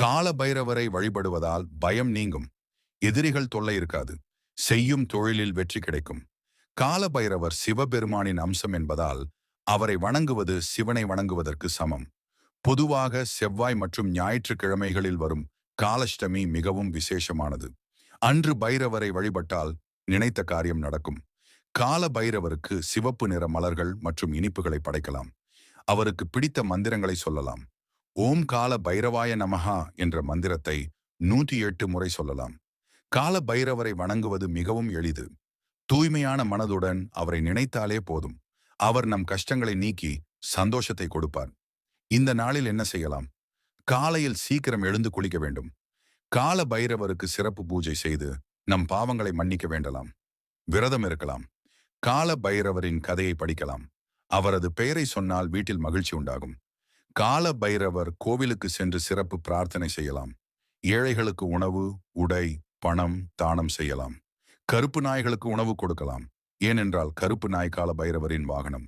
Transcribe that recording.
கால பைரவரை வழிபடுவதால் பயம் நீங்கும். எதிரிகள் தொல்லை இருக்காது. செய்யும் தொழிலில் வெற்றி கிடைக்கும். கால பைரவர் சிவபெருமானின் அம்சம் என்பதால் அவரை வணங்குவது சிவனை வணங்குவதற்கு சமம். பொதுவாக செவ்வாய் மற்றும் ஞாயிற்றுக்கிழமைகளில் வரும் காலஷ்டமி மிகவும் விசேஷமானது. அன்று பைரவரை வழிபட்டால் நினைத்த காரியம் நடக்கும். கால பைரவருக்கு சிவப்பு நிற மலர்கள் மற்றும் இனிப்புகளை படைக்கலாம். அவருக்கு பிடித்த மந்திரங்களை சொல்லலாம். ஓம் கால பைரவாய நமஹா என்ற மந்திரத்தை நூற்றி எட்டு முறை சொல்லலாம். கால பைரவரை வணங்குவது மிகவும் எளிது. தூய்மையான மனதுடன் அவரை நினைத்தாலே போதும். அவர் நம் கஷ்டங்களை நீக்கி சந்தோஷத்தை கொடுப்பார். இந்த நாளில் என்ன செய்யலாம்? காலையில் சீக்கிரம் எழுந்து குளிக்க வேண்டும். கால பைரவருக்கு சிறப்பு பூஜை செய்து நம் பாவங்களை மன்னிக்க வேண்டலாம். விரதம் இருக்கலாம். கால பைரவரின் கதையை படிக்கலாம். அவரது பெயரை சொன்னால் வீட்டில் மகிழ்ச்சி உண்டாகும். கால பைரவர் கோவிலுக்கு சென்று சிறப்பு பிரார்த்தனை செய்யலாம். ஏழைகளுக்கு உணவு உடை பணம் தானம் செய்யலாம். கருப்பு நாய்களுக்கு உணவு கொடுக்கலாம். ஏனென்றால் கருப்பு நாய் கால பைரவரின் வாகனம்.